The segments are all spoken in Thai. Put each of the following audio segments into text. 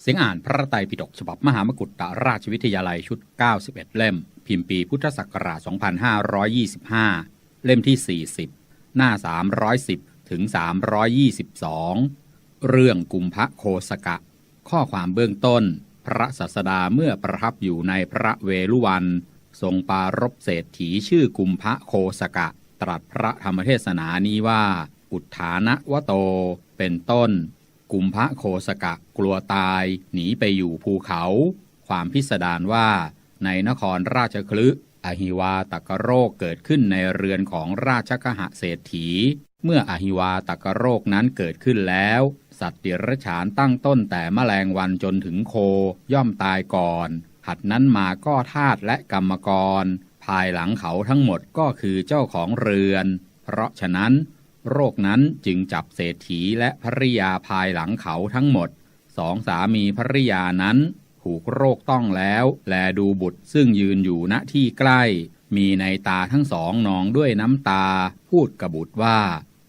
เสียงอ่านพระไตรปิฎกฉบับมหามกุฏราชวิทยาลัยชุด 91 เล่ม พิมพ์ปีพุทธศักราช 2525 เล่มที่ 40 หน้า 310 ถึง 322 เรื่องกุมภโคสกะ ข้อความเบื้องต้น พระศาสดาเมื่อประทับอยู่ในพระเวลุวัน ทรงปารบเศรษฐีชื่อกุมภโคสกะ ตรัสพระธรรมเทศนานี้ว่า อุทานะวะโต เป็นต้น กุมภโคสกะกลัวตาย หนีไปอยู่ภูเขา ความพิสดารว่า ในนครราชคลึอหิวาตกโรคเกิดขึ้นในเรือนของราชกหะเศรษฐี เมื่ออหิวาตกโรคนั้นเกิดขึ้นแล้ว สัตว์เดรัจฉานตั้งต้นแต่แมลงวันจนถึงโคย่อมตายก่อน หัดนั้นมาก็ทาตและกรรมกร ภายหลังเขาทั้งหมดก็คือเจ้าของเรือน เพราะฉะนั้น โรคนั้นจึงจับเศรษฐีและภริยาภายหลังเขาทั้งหมด สองสามีภริยานั้น ถูกโรคต้องแล้ว แลดูบุตรซึ่งยืนอยู่ณที่ใกล้ มีในตาทั้งสองนองด้วยน้ำตา พูดกับบุตรว่า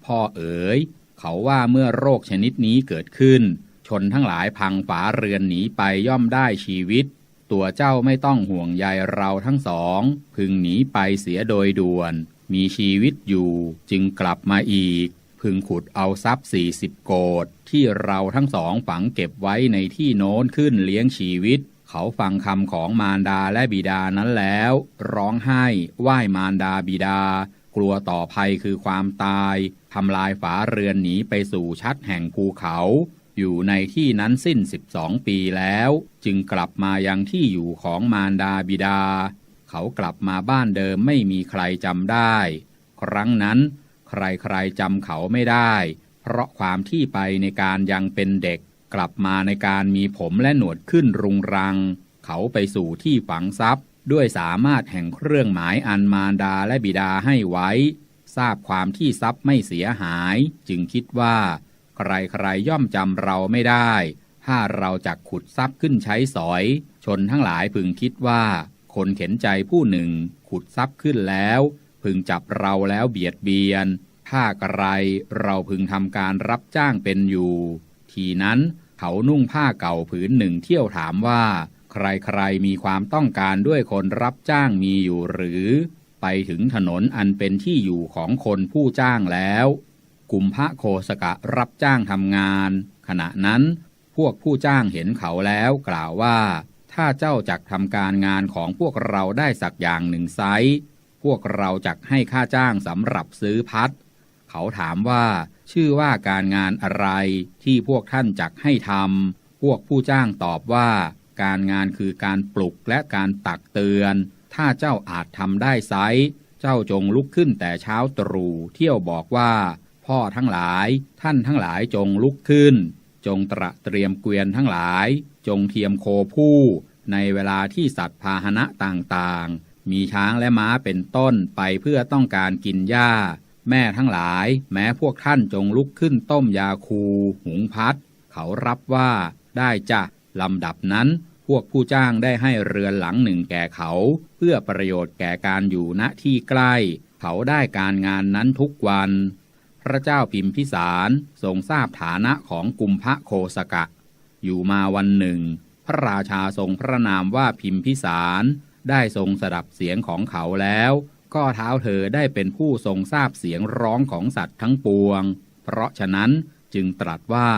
พ่อเอ๋ย เขาว่าเมื่อโรคชนิดนี้เกิดขึ้น ชนทั้งหลายพังฝาเรือนหนีไปย่อมได้ชีวิต ตัวเจ้าไม่ต้องห่วงใยเราทั้งสอง พึงหนีไปเสียโดยด่วน มีชีวิตอยู่จึงกลับมาอีก พึงขุดเอาทรัพย์สี่สิบโกดที่เราทั้งสองฝังเก็บไว้ในที่โน้นขึ้นเลี้ยงชีวิต เขาฟังคำของมารดาและบิดานั้นแล้ว ร้องไห้ไหว้มารดาบิดา กลัวต่อภัยคือความตายทำลายฝาเรือนหนีไปสู่ชัดแห่งภูเขา อยู่ในที่นั้นสิ้นสิบสองปีแล้ว จึงกลับมายังที่อยู่ของมารดาบิดา เขากลับมาบ้านเดิมไม่มีใครจำได้ ครั้งนั้น ใครๆจำเขาไม่ได้ เพราะความที่ไปในการยังเป็นเด็ก กลับมาในการมีผมและหนวดขึ้นรุงรัง เขาไปสู่ที่ฝังทรัพย์ ด้วยสามารถแห่งเครื่องหมายอันมารดาและบิดาให้ไว้ ทราบความที่ทรัพย์ไม่เสียหาย จึงคิดว่า ใครๆย่อมจำเราไม่ได้ ถ้าเราจักขุดทรัพย์ขึ้นใช้สอย ชนทั้งหลายพึงคิดว่า คนเข็นใจผู้หนึ่งขุดทรัพย์ขึ้นแล้ว พึงจับเราแล้วเบียดเบียน ถ้ากระไรเราพึงทำการรับจ้างเป็นอยู่ ทีนั้นเขานุ่งผ้าเก่าผืนหนึ่งเที่ยวถามว่า ใครๆมีความต้องการด้วยคนรับจ้างมีอยู่หรือ ไปถึงถนนอันเป็นที่อยู่ของคนผู้จ้างแล้ว กุมพระโคสกะรับจ้างทำงาน ขณะนั้นพวกผู้จ้างเห็นเขาแล้วกล่าวว่า ถ้าเจ้าจักทำการงานของพวกเราได้สักอย่างหนึ่งไซส์พวกเราจักให้ค่าจ้างสำหรับซื้อพัด เขาถามว่า ชื่อว่าการงานอะไรที่พวกท่านจักให้ทำพวกผู้จ้างตอบว่า การงานคือการปลุกและการตักเตือน ถ้าเจ้าอาจทำได้ไซส์เจ้าจงลุกขึ้นแต่เช้าตรู่เที่ยวบอกว่า พ่อทั้งหลาย ท่านทั้งหลายจงลุกขึ้น จงตระเตรียมเกวียนทั้งหลาย จงเทียมโคผู้ในเวลาที่สัตว์พาหนะต่างๆ มีช้างและม้าเป็นต้นไปเพื่อต้องการกินหญ้า แม่ทั้งหลายแม้พวกท่านจงลุกขึ้นต้มยาคู หุงพัด เขารับว่าได้จ้ะลำดับนั้น พวกผู้จ้างได้ให้เรือนหลังหนึ่งแก่เขา เพื่อประโยชน์แก่การอยู่ณที่ใกล้ เขาได้การงานนั้นทุกวัน พระเจ้าพิมพิสารทรงทราบฐานะของกุมพระโคสกะ อยู่มาวันหนึ่ง พระราชาทรงพระนามว่าพิมพิสาร ได้ทรงสดับเสียงของเขาแล้ว ก็เท้าเธอได้เป็นผู้ทรงทราบเสียงร้องของสัตว์ทั้งปวง เพราะฉะนั้นจึงตรัสว่า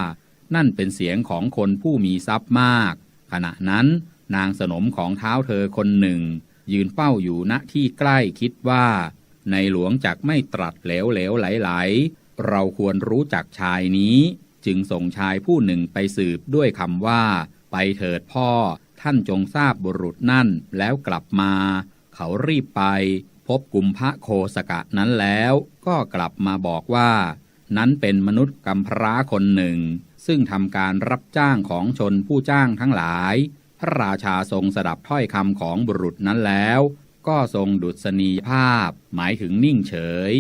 นั่นเป็นเสียงของคนผู้มีทรัพย์มาก ขณะนั้นนางสนมของเท้าเธอคนหนึ่ง ยืนเฝ้าอยู่ณที่ใกล้คิดว่า ในหลวงจักไม่ตรัสเหลวเหลวไหลไหลเราควรรู้จักชายนี้ จึงส่งชายผู้หนึ่งไปสืบด้วยคำว่า ไปเถิดพ่อ ท่านจงทราบบุรุษนั่นแล้วกลับมา เขารีบไป พบกุมพระโคสกะนั้นแล้วก็กลับมาบอกว่า นั้นเป็นมนุษย์กำพร้าคนหนึ่ง ซึ่งทำการรับจ้างของชนผู้จ้างทั้งหลาย พระราชาทรงสดับถ้อยคำของบุรุษนั้นแล้ว ก็ทรงดุษณีภาพ หมายถึงนิ่งเฉย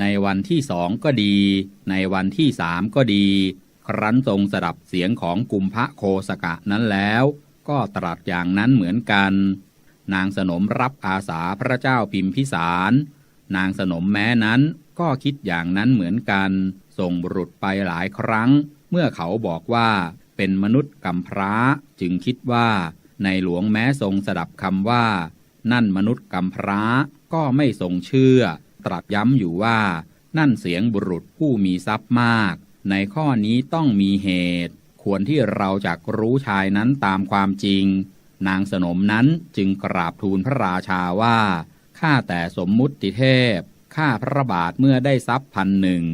ในวันที่สองก็ดี ในวันที่สามก็ดี ครั้นทรงสดับเสียงของกุมพระโคสกะนั้นแล้ว ก็ตรัสอย่างนั้นเหมือนกัน นางสนมรับอาสาพระเจ้าพิมพิสาร นางสนมแม้นั้นก็คิดอย่างนั้นเหมือนกัน ส่งบุรุษไปหลายครั้ง เมื่อเขาบอกว่าเป็นมนุษย์กำพร้าจึงคิดว่า ในหลวงแม้ทรงสดับคำว่า นั่นมนุษย์กำพร้าก็ไม่ทรงเชื่อ ตรัสย้ำอยู่ว่า นั่นเสียงบุรุษผู้มีทรัพย์มาก ในข้อนี้ต้องมีเหตุ ควรที่เราจะรู้ชายนั้นตามความจริง นางสนมนั้นจึงกราบทูลพระราชาว่าข้าแต่สมมุติเทพข้าพระบาทเมื่อได้ทรัพย์พันหนึ่ง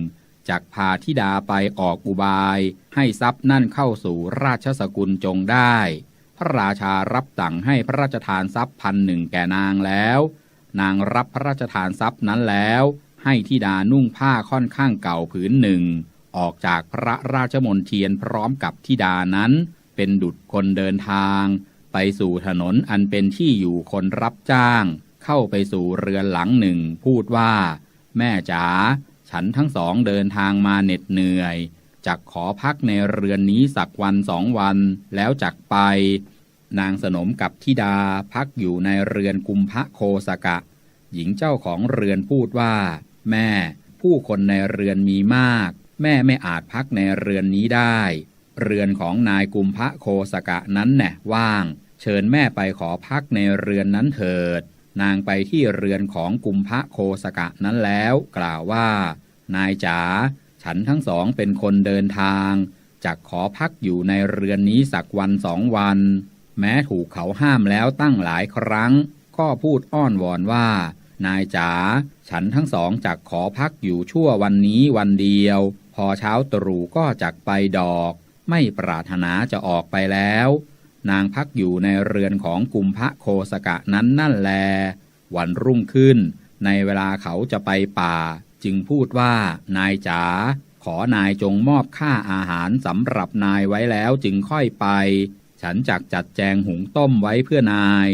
จากพาธิดาไปออกอุบาย ให้ทรัพย์นั่นเข้าสู่ราชสกุลจงได้ พระราชารับสั่งให้พระราชทานทรัพย์พันหนึ่งแก่นางแล้ว นางรับพระราชทานทรัพย์นั้นแล้ว ให้ธิดานุ่งผ้าค่อนข้างเก่าผืนหนึ่ง ออกจากพระราชมนเทียนพร้อมกับธิดานั้น เป็นดุจคนเดินทาง ไปสู่ถนนอันเป็นที่อยู่คนรับจ้าง เข้าไปสู่เรือนหลังหนึ่ง พูดว่า แม่จ๋าฉันทั้งสองเดินทางมาเหน็ดเหนื่อยจักขอพักในเรือนนี้สักวันสองวันแล้วจักไป นางสนมกับธิดาพักอยู่ในเรือนกุมพะโคสกะ หญิงเจ้าของเรือนพูดว่า แม่ ผู้คนในเรือนมีมาก แม่ไม่อาจพักในเรือนนี้ได้ เรือนของนายกุมพะโคสกะนั้นแน่ว่าง เชิญแม่ไปขอพักในเรือนนั้นเถิด นางไปที่เรือนของกุมพะโคสกะนั้นแล้ว กล่าวว่า นายจ๋าฉันทั้งสองเป็นคนเดินทางจักขอพักอยู่ในเรือนนี้สักวันสองวัน แม้ถูกเขาห้ามแล้วตั้งหลายครั้ง ก็พูดอ้อนวอนว่า นายจ๋าฉันทั้งสองจักขอพักอยู่ชั่ววันนี้วันเดียว พอเช้าตรู่ก็จักไปดอก ไม่ปรารถนาจะออกไปแล้ว นางพักอยู่ในเรือนของกุมพระโคสกะนั้นนั่นแล วันรุ่งขึ้น ในเวลาเขาจะไปป่า จึงพูดว่านายจ๋าขอนายจงมอบค่าอาหารสำหรับนายไว้แล้วจึงค่อยไป ฉันจักจัดแจงหุงต้มไว้เพื่อนาย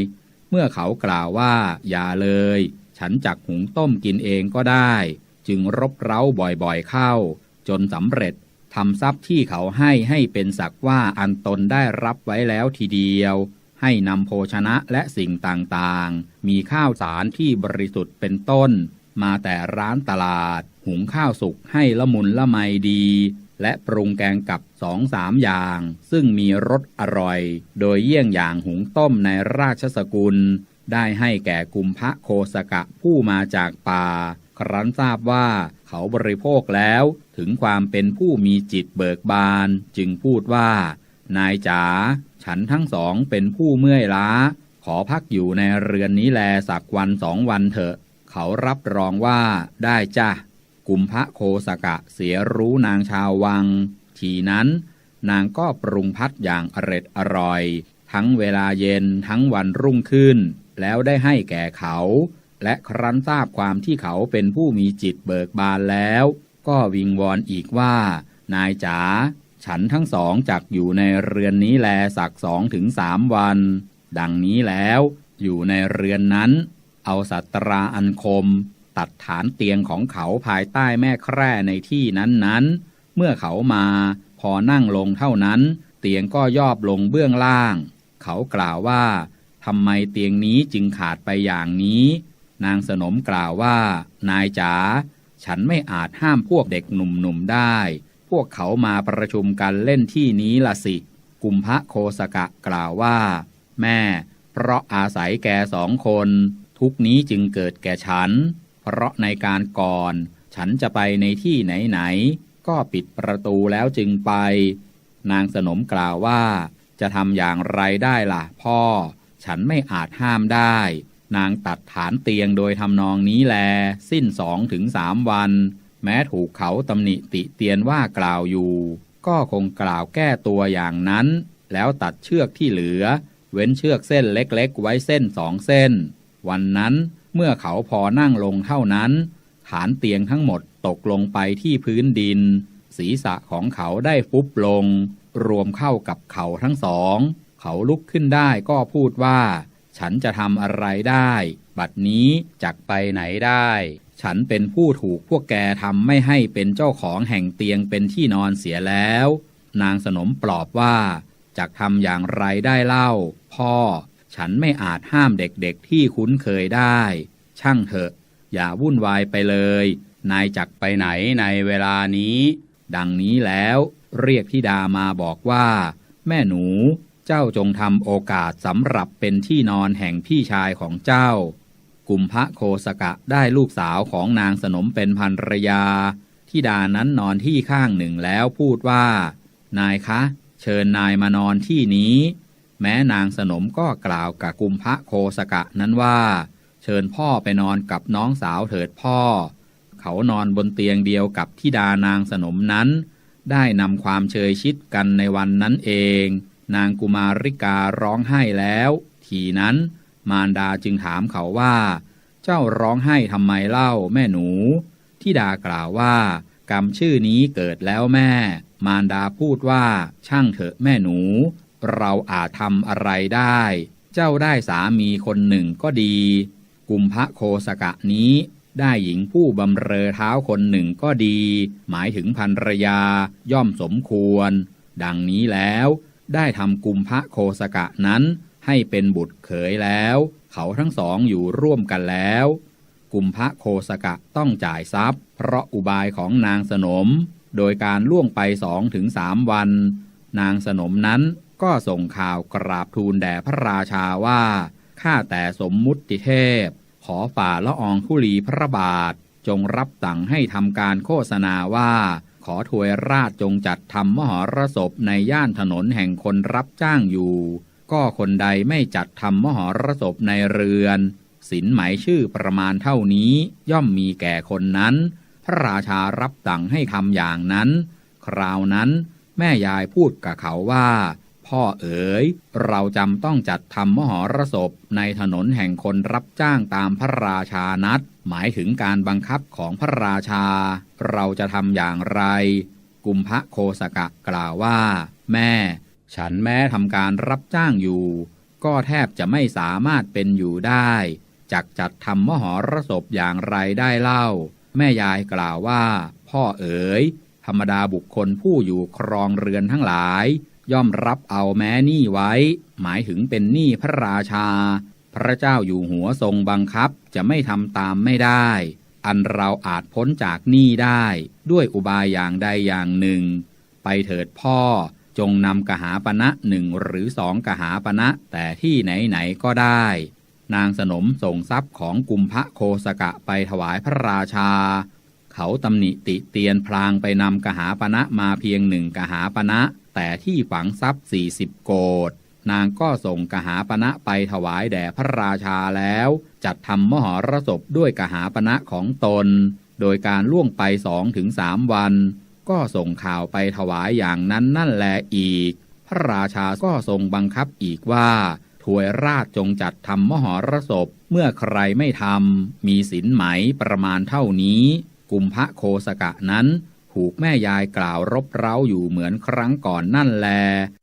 เมื่อเขากล่าวว่า อย่าเลย ฉันจักหุงต้มกินเองก็ได้ จึงรบเร้าบ่อยๆเข้า จนสำเร็จทำทรัพย์ที่เขาให้ให้เป็นสักว่าอันตนได้รับไว้แล้วทีเดียว ให้นำโภชนะและสิ่งต่างๆ มีข้าวสารที่บริสุทธิ์เป็นต้น มาแต่ร้านตลาด หุงข้าวสุกให้ละมุนละไมดี และปรุงแกงกับสองสามอย่าง ซึ่งมีรสอร่อย โดยเยี่ยงอย่างหุงต้มในราชสกุล ได้ให้แก่กุมพระโคสกะผู้มาจากป่า ครั้นทราบว่าเขาบริโภคแล้ว ถึงความเป็นผู้มีจิตเบิกบาน จึงพูดว่า นายจ๋าฉันทั้งสองเป็นผู้เมื่อยล้า ขอพักอยู่ในเรือนนี้แลสักวันสองวันเถอะ เขารับรองว่าได้จ้ะกุมพระโคสกะเสียรู้นางชาววัง ทีนั้น นางก็ปรุงพัดอย่างอร็ดอร่อย ทั้งเวลาเย็นทั้งวันรุ่งขึ้น แล้วได้ให้แก่เขา และครั้นทราบความที่เขาเป็นผู้มีจิตเบิกบานแล้ว ก็วิงวอนอีกว่า นายจ๋าฉันทั้งสองจักอยู่ในเรือนนี้แลสักสองถึงสามวัน ดังนี้แล้วอยู่ในเรือนนั้น เอาสัตราอันคม ตัดฐานเตียงของเขาภายใต้แม่แคร่ในที่นั้นๆ เมื่อเขามาพอนั่งลงเท่านั้น เตียงก็ยอบลงเบื้องล่าง เขากล่าวว่าทำไมเตียงนี้จึงขาดไปอย่างนี้ นางสนมกล่าวว่านายจ๋า ฉันไม่อาจห้ามพวกเด็กหนุ่มๆได้ พวกเขามาประชุมกันเล่นที่นี้ละสิ กุมพระโคสกะกล่าวว่า แม่ เพราะอาศัยแกสองคน ทุกนี้จึงเกิดแก่ฉัน เพราะในการก่อน ฉันจะไปในที่ไหนๆ ก็ปิดประตูแล้วจึงไป นางสนมกล่าวว่า จะทำอย่างไรได้ล่ะพ่อ ฉันไม่อาจห้ามได้ นางตัดฐานเตียงโดยทำนองนี้แล สิ้นสองถึงสามวัน แม้ถูกเขาตำหนิติเตียนว่ากล่าวอยู่ ก็คงกล่าวแก้ตัวอย่างนั้น แล้วตัดเชือกที่เหลือ เว้นเชือกเส้นเล็กๆ ไว้เส้นสองเส้น วันนั้นเมื่อเขาพอนั่งลงเท่านั้น ฐานเตียงทั้งหมดตกลงไปที่พื้นดิน ศีรษะของเขาได้ฟุบลง รวมเข้ากับเขาทั้งสอง เขาลุกขึ้นได้ก็พูดว่า ฉันจะทำอะไรได้ บัดนี้จักไปไหนได้ ฉันเป็นผู้ถูกพวกแกทำไม่ให้เป็นเจ้าของแห่งเตียงเป็นที่นอนเสียแล้ว นางสนมปลอบว่าจักทำอย่างไรได้เล่า พ่อ ฉันไม่อาจห้ามเด็กๆที่คุ้นเคยได้ ช่างเถอะ อย่าวุ่นวายไปเลย นายจักไปไหนในเวลานี้ ดังนี้แล้ว เรียกธิดามาบอกว่า แม่หนู เจ้าจงทำโอกาสสำหรับเป็นที่นอนแห่งพี่ชายของเจ้า กุมพระโคสกะได้ลูกสาวของนางสนมเป็นภรรยาที่ดานั้นนอนที่ข้างหนึ่งแล้วพูดว่า นายคะ เชิญนายมานอนที่นี้ แม้นางสนมก็กล่าวกับกุมพระโคสกะนั้นว่า เชิญพ่อไปนอนกับน้องสาวเถิดพ่อ เขานอนบนเตียงเดียวกับที่ดานางสนมนั้น ได้นำความเชยชิดกันในวันนั้นเอง นางกุมาริการ้องไห้แล้ว ทีนั้นมารดาจึงถามเขาว่า เจ้าร้องไห้ทำไมเล่าแม่หนูที่ดากล่าวว่า กรรมชื่อนี้เกิดแล้วแม่ มารดาพูดว่า ช่างเถอะแม่หนู เราอาจทำอะไรได้ เจ้าได้สามีคนหนึ่งก็ดี กุมพระโคสกะนี้ได้หญิงผู้บำเรอเท้าคนหนึ่งก็ดี หมายถึงภรรยาย่อมสมควร ดังนี้แล้ว ได้ทำกุมพระโคสกะนั้นให้เป็นบุตรเขยแล้ว เขาทั้งสองอยู่ร่วมกันแล้ว กุมพระโคสกะต้องจ่ายทรัพย์ เพราะอุบายของนางสนม โดยการล่วงไปสองถึงสามวัน นางสนมนั้นก็ส่งข่าวกราบทูลแด่พระราชาว่าข้าแต่สมมุติเทพ ขอฝ่าละอองคุลีพระบาท จงรับสั่งให้ทำการโฆษณาว่า ขอถวยราชจงจัดทำมหรสพในย่านถนนแห่งคนรับจ้างอยู่ ก็คนใดไม่จัดทำมหรสพในเรือนสินหมายชื่อประมาณเท่านี้ย่อมมีแก่คนนั้น พระราชารับสั่งให้ทำอย่างนั้น คราวนั้นแม่ยายพูดกับเขาว่า พ่อเอ๋ย เราจำต้องจัดทำมหรสพในถนนแห่งคนรับจ้างตามพระราชานัด หมายถึงการบังคับของพระราชา เราจะทำอย่างไร กุมพระโคสกะกล่าวว่า แม่ ฉันแม้ทำการรับจ้างอยู่ ก็แทบจะไม่สามารถเป็นอยู่ได้จักจัดทำมหรสพอย่างไรได้เล่า แม่ยายกล่าวว่า พ่อเอ๋ย ธรรมดาบุคคลผู้อยู่ครองเรือนทั้งหลาย ย่อมรับเอาแม้หนี้ไว้ หมายถึงเป็นหนี้พระราชา พระเจ้าอยู่หัวทรงบังคับจะไม่ทำตามไม่ได้ อันเราอาจพ้นจากหนี้ได้ ด้วยอุบายอย่างใดอย่างหนึ่ง ไปเถิดพ่อจงนำกหาปณะหนึ่งหรือสองกหาปณะแต่ที่ไหนไหนก็ได้ นางสนมส่งทรัพย์ของกุมพระโคสกะไปถวายพระราชา เขาตำหนิติเตียนพลางไปนำกหาปณะมาเพียงหนึ่งกหาปณะแต่ที่ฝังทรัพย์สี่สิบโกด นางก็ส่งกหาปณะไปถวายแด่พระราชาแล้ว จัดทำมหรสพด้วยกหาปณะของตน โดยการล่วงไปสองถึงสามวัน ก็ส่งข่าวไปถวายอย่างนั้นนั่นแลอีก พระราชาก็ทรงบังคับอีกว่าถวยราชจงจัดทำมหรสพเมื่อใครไม่ทำมีสินไหมประมาณเท่านี้ กุมพระโคสกะนั้น ถูกแม่ยายกล่าวรบเร้าอยู่เหมือนครั้งก่อนนั่นแล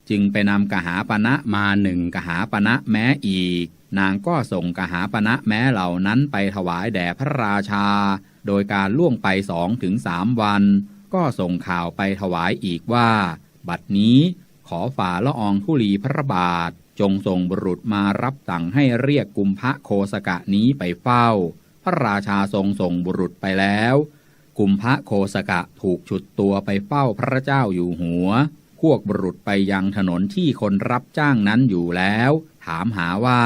จึงไปนำกหาปณะมาหนึ่งกหาปณะแม้อีก นางก็ส่งกหาปณะแม้เหล่านั้นไปถวายแด่พระราชา โดยการล่วงไปสองถึงสามวัน ก็ส่งข่าวไปถวายอีกว่า บัดนี้ขอฝ่าละอองธุลีพระบาท จงส่งบุรุษมารับสั่งให้เรียกกุมพระโคสกะนี้ไปเฝ้า พระราชาทรงส่งบุรุษไปแล้ว กุมพระโคสกะถูกฉุดตัวไปเฝ้าพระเจ้าอยู่หัว พวกบุรุษไปยังถนนที่คนรับจ้างนั้นอยู่แล้ว ถามหาว่า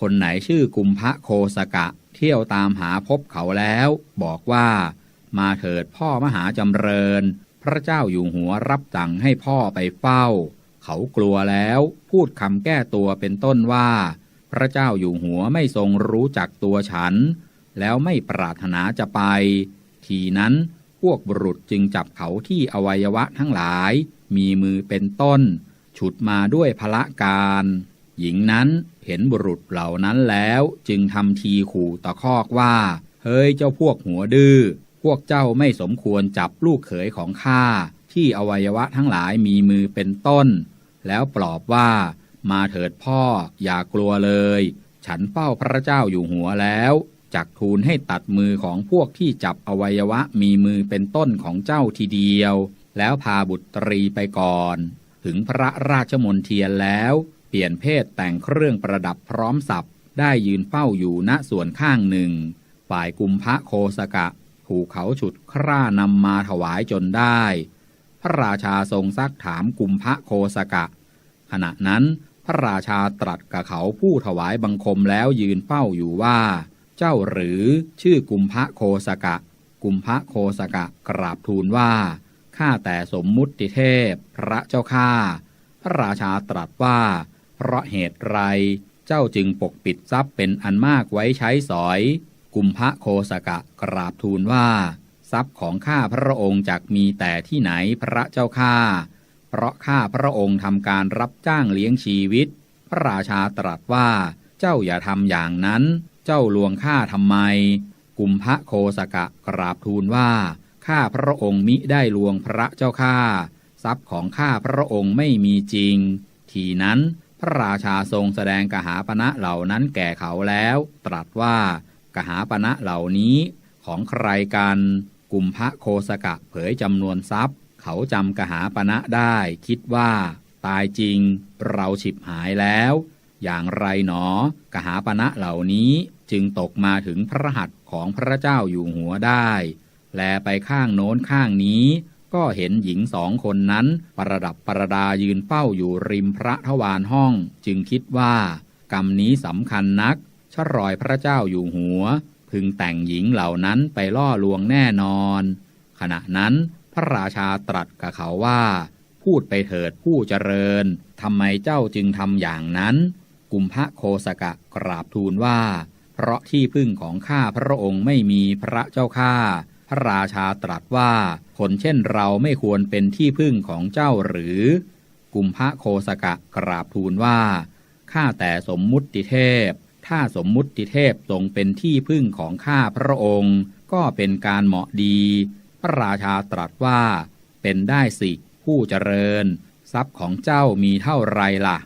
คนไหนชื่อกุมพระโคสกะ เที่ยวตามหาพบเขาแล้ว บอกว่า มาเถิดพ่อมหาจำเริญ พระเจ้าอยู่หัวรับสั่งให้พ่อไปเฝ้า เขากลัวแล้ว พูดคำแก้ตัวเป็นต้นว่า พระเจ้าอยู่หัวไม่ทรงรู้จักตัวฉัน แล้วไม่ปรารถนาจะไป ทีนั้น พวกบุรุษจึงจับเขาที่อวัยวะทั้งหลาย มีมือเป็นต้น ฉุดมาด้วยพละการ หญิงนั้นเห็นบุรุษเหล่านั้นแล้วจึงทำทีขู่ตะคอกว่า เฮ้ยเจ้าพวกหัวดื้อ พวกเจ้าไม่สมควรจับลูกเขยของข้าที่อวัยวะทั้งหลายมีมือเป็นต้น แล้วปลอบว่ามาเถิดพ่ออย่ากลัวเลย ฉันเฝ้าพระเจ้าอยู่หัวแล้ว จักทูลให้ตัดมือของพวกที่จับอวัยวะมีมือเป็นต้นของเจ้าทีเดียว แล้วพาบุตรีไปก่อน ถึงพระราชมนเทียนแล้ว เปลี่ยนเพศแต่งเครื่องประดับพร้อมสับได้ยืนเฝ้าอยู่ณส่วนข้างหนึ่ง ฝ่ายกุมพระโคสกะ ถูกเขาฉุดคร่านำมาถวายจนได้ พระราชาทรงซักถามกุมพระโคสกะ ขณะนั้นพระราชาตรัสกับเขาผู้ถวายบังคมแล้วยืนเฝ้าอยู่ว่า เจ้าหรือชื่อกุมภะโคสกะ กุมภะโคสกะกราบทูลว่า ข้าแต่สมมุติเทพ พระเจ้าข้า พระราชาตรัสว่า เพราะเหตุไร เจ้าจึงปกปิดทรัพย์เป็นอันมากไว้ใช้สอย กุมภะโคสกะกราบทูลว่า ทรัพย์ของข้าพระองค์จักมีแต่ที่ไหนพระเจ้าข้า เพราะข้าพระองค์ทำการรับจ้างเลี้ยงชีวิต พระราชาตรัสว่า เจ้าอย่าทำอย่างนั้น เจ้าลวงข้าทำไม กุมภะโคสกะกราบทูลว่า ข้าพระองค์มิได้ลวงพระเจ้าข้า ทรัพย์ของข้าพระองค์ไม่มีจริง ทีนั้นพระราชาทรงแสดงกหาปณะเหล่านั้นแก่เขาแล้ว ตรัสว่ากหาปณะเหล่านี้ของใครกัน กุมภะโคสกะเผยจำนวนทรัพย์ เขาจำกหาปณะได้คิดว่า ตายจริงเราฉิบหายแล้ว อย่างไรหนอกหาปณะเหล่านี้ จึงตกมาถึงพระหัตถ์ของพระเจ้าอยู่หัวได้ แลไปข้างโน้นข้างนี้ ก็เห็นหญิงสองคนนั้นประดับประดายืนเฝ้าอยู่ริมพระทวารห้อง จึงคิดว่า กรรมนี้สำคัญนักชรอยพระเจ้าอยู่หัว พึงแต่งหญิงเหล่านั้นไปล่อลวงแน่นอน ขณะนั้นพระราชาตรัสกับเขาว่า พูดไปเถิดผู้เจริญทำไมเจ้าจึงทำอย่างนั้น กุมภะโคสกะกราบทูลว่า เพราะที่พึ่งของข้าพระองค์ไม่มีพระเจ้าข้าพระราชาตรัสว่า คนเช่นเราไม่ควรเป็นที่พึ่งของเจ้าหรือ กุมภะโคสกะกราบทูลว่า ข้าแต่สมมุติเทพ ถ้าสมมุติเทพทรงเป็นที่พึ่งของข้าพระองค์ ก็เป็นการเหมาะดี พระราชาตรัสว่า เป็นได้สิ ผู้เจริญ ทรัพย์ของเจ้ามีเท่าไรล่ะ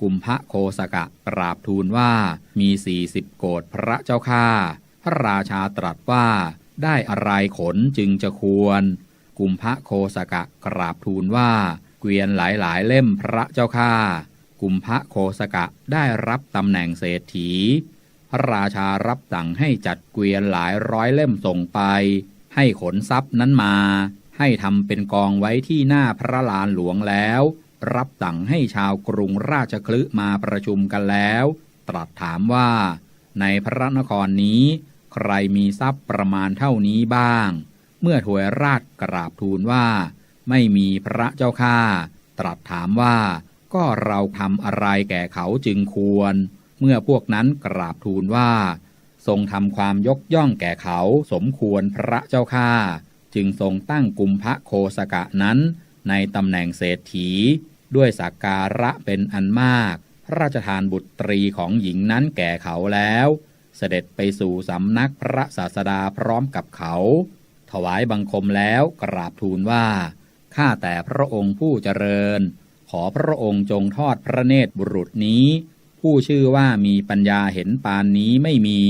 กุมภะโคสกะกราบทูลว่ามีสี่สิบโกดพระเจ้าข้าพระราชาตรัสว่าได้อะไรขนจึงจะควร กุมภะโคสกะกราบทูลว่า เกวียนหลายหลายๆเล่มพระเจ้าข้ากุมภะโคสกะได้รับตำแหน่งเศรษฐี พระราชารับสั่งให้จัดเกวียนหลายร้อยเล่มส่งไป ให้ขนทรัพย์นั้นมา ให้ทำเป็นกองไว้ที่หน้าพระลานหลวงแล้ว รับสั่งให้ชาวกรุงราชคลึมาประชุมกันแล้ว ตรัสถามว่า ในพระนครนี้ ใครมีทรัพย์ประมาณเท่านี้บ้าง เมื่อถวยราชกราบทูลว่า ไม่มีพระเจ้าข้าตรัสถามว่า ก็เราทำอะไรแก่เขาจึงควร เมื่อพวกนั้นกราบทูลว่า ทรงทำความยกย่องแก่เขาสมควรพระเจ้าข้าจึงทรงตั้งกุมภะโคสกะนั้น ในตำแหน่งเศรษฐี ด้วยสักการะเป็นอันมาก พระราชทานบุตรีของหญิงนั้นแก่เขาแล้ว เสด็จไปสู่สำนักพระศาสดาพร้อมกับเขา ถวายบังคมแล้วกราบทูลว่า ข้าแต่พระองค์ผู้เจริญ ขอพระองค์จงทอดพระเนตรบุรุษนี้ ผู้ชื่อว่ามีปัญญาเห็นปานนี้ไม่มี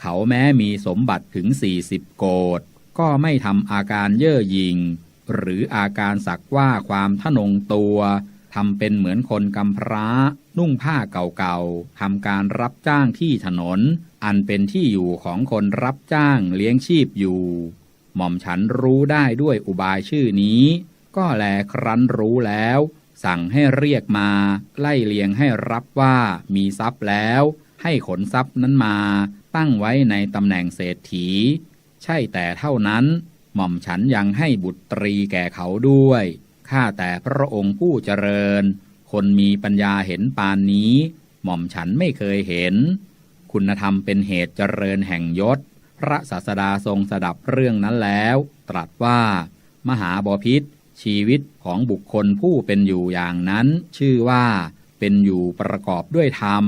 เขาแม้มีสมบัติถึงสี่สิบโกดก็ไม่ทำอาการเย่อหยิ่งหรืออาการสักว่าความทะนงตัว ทำเป็นเหมือนคนกำพร้า นุ่งผ้าเก่าๆทำการรับจ้างที่ถนน อันเป็นที่อยู่ของคนรับจ้างเลี้ยงชีพอยู่ หม่อมฉันรู้ได้ด้วยอุบายชื่อนี้ ก็แลครั้นรู้แล้ว สั่งให้เรียกมา ไล่เลียงให้รับว่ามีทรัพย์แล้ว ให้ขนทรัพย์นั้นมา ตั้งไว้ในตำแหน่งเศรษฐี ใช่แต่เท่านั้น หม่อมฉันยังให้บุตรีแก่เขาด้วย ข้าแต่พระองค์ผู้เจริญ คนมีปัญญาเห็นปานนี้ หม่อมฉันไม่เคยเห็น คุณธรรมเป็นเหตุเจริญแห่งยศ พระศาสดาทรงสดับเรื่องนั้นแล้ว ตรัสว่า มหาบพิษชีวิตของบุคคลผู้เป็นอยู่อย่างนั้น ชื่อว่าเป็นอยู่ประกอบด้วยธรรม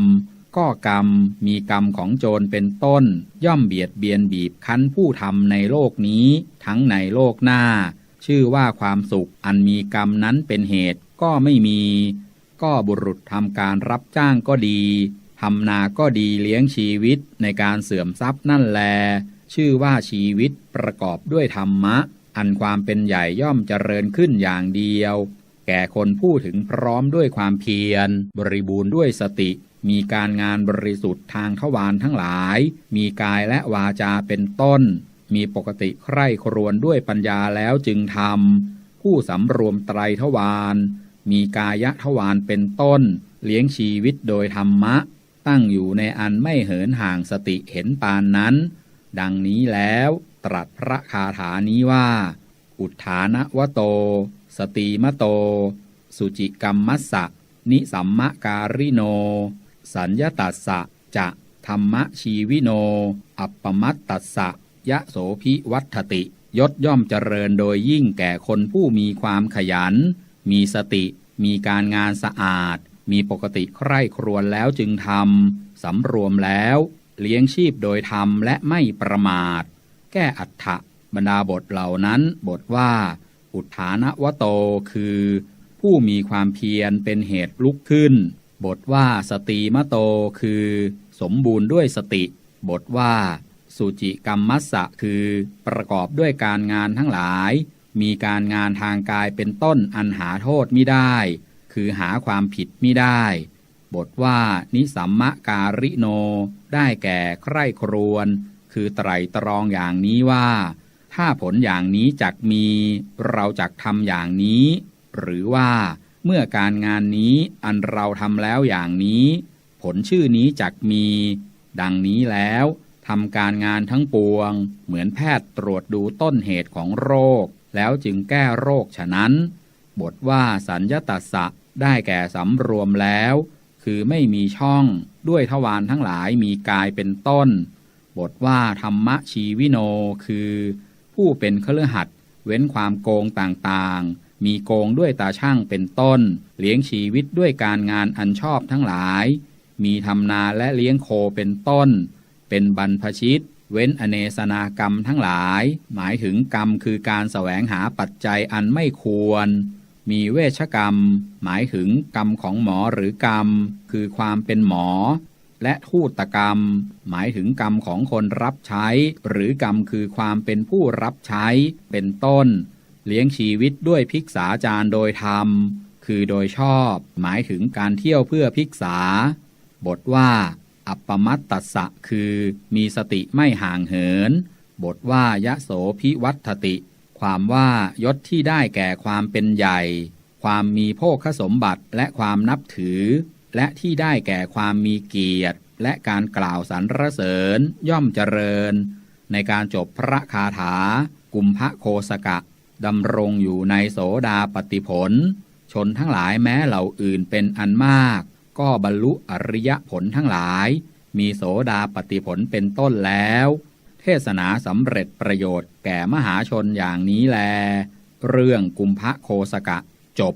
ก็กรรมมีกรรมของโจรเป็นต้น ย่อมเบียดเบียนบีบคั้นผู้ทำในโลกนี้ ทั้งในโลกหน้า ชื่อว่าความสุขอันมีกรรมนั้นเป็นเหตุก็ไม่มี ก็บุรุษทำการรับจ้างก็ดีทำนาก็ดีเลี้ยงชีวิตในการเสื่อมทรัพย์นั่นแล ชื่อว่าชีวิตประกอบด้วยธรรมะ อันความเป็นใหญ่ย่อมเจริญขึ้นอย่างเดียว แก่คนผู้ถึงพร้อมด้วยความเพียร บริบูรณ์ด้วยสติ มีการงานบริสุทธิ์ทางทวารทั้งหลาย มีกายและวาจาเป็นต้น มีปกติใคร่ครวญด้วยปัญญาแล้วจึงทำผู้สำรวมไตรทวารมีกายะทวารเป็นต้น เลี้ยงชีวิตโดยธรรมะ ตั้งอยู่ในอันไม่เหินห่างสติเห็นปานนั้น ดังนี้แล้วตรัสพระคาถานี้ว่า อุทานวโต สติมโต สุจิกรรมมัสสะ นิสัมมะการิโน สัญญตัสสะจะธรรมชีวิโน อัปปมัตตัสสะ ยะโสภิวัตติยศย่อมเจริญโดยยิ่งแก่คนผู้มีความขยัน มีสติ มีการงานสะอาด มีปกติใคร่ครวญแล้วจึงทำสำรวมแล้ว เลี้ยงชีพโดยธรรมและไม่ประมาท แก้อัฏฐะบรรดาบทเหล่านั้นบทว่า อุทานวโตคือ ผู้มีความเพียรเป็นเหตุลุกขึ้น บทว่าสติมโตคือ สมบูรณ์ด้วยสติ บทว่า สุจิกรรมมัสสะคือประกอบด้วยการงานทั้งหลาย มีการงานทางกายเป็นต้นอันหาโทษมิได้ คือหาความผิดมิได้ บทว่านิสัมมะการิโน ได้แก่ใคร่ครวญคือไตรตรองอย่างนี้ว่า ถ้าผลอย่างนี้จักมี เราจักทำอย่างนี้ หรือว่าเมื่อการงานนี้อันเราทำแล้วอย่างนี้ ผลชื่อนี้จักมี ดังนี้แล้ว ทำการงานทั้งปวง เหมือนแพทย์ตรวจดูต้นเหตุของโรค แล้วจึงแก้โรคฉะนั้น บทว่าสัญญตัสสะได้แก่สำรวมแล้ว คือไม่มีช่องด้วยทวารทั้งหลายมีกายเป็นต้น บทว่าธรรมชีวิโนคือ ผู้เป็นเครือหัดเว้นความโกงต่างๆ มีโกงด้วยตาช่างเป็นต้น เลี้ยงชีวิตด้วยการงานอันชอบทั้งหลาย มีทำนาและเลี้ยงโคเป็นต้น เป็นบรรพชิต เว้นอเนสนากรรมทั้งหลาย หมายถึงกรรมคือการแสวงหาปัจจัยอันไม่ควร มีเวชกรรม หมายถึงกรรมของหมอหรือกรรม คือความเป็นหมอ และทูตกรรม หมายถึงกรรมของคนรับใช้ หรือกรรมคือความเป็นผู้รับใช้ เป็นต้น เลี้ยงชีวิตด้วยภิกษาจารโดยธรรม คือโดยชอบ หมายถึงการเที่ยวเพื่อภิกษา บทว่า อัปปมัตตัสะคือมีสติไม่ห่างเหิน บทว่ายะโสภิวัตติ ความว่ายศที่ได้แก่ความเป็นใหญ่ ความมีโภคสมบัติและความนับถือ และที่ได้แก่ความมีเกียรติ และการกล่าวสรรเสริญ ย่อมเจริญ ในการจบพระคาถา กุมภโคสกะดำรงอยู่ในโสดาปติผล ชนทั้งหลายแม้เหล่าอื่นเป็นอันมาก ก็บรรลุอริยผลทั้งหลาย มีโสดาปฏิผลเป็นต้นแล้ว เทศนาสำเร็จประโยชน์แก่มหาชนอย่างนี้แล เรื่องกุมภโคสกะจบ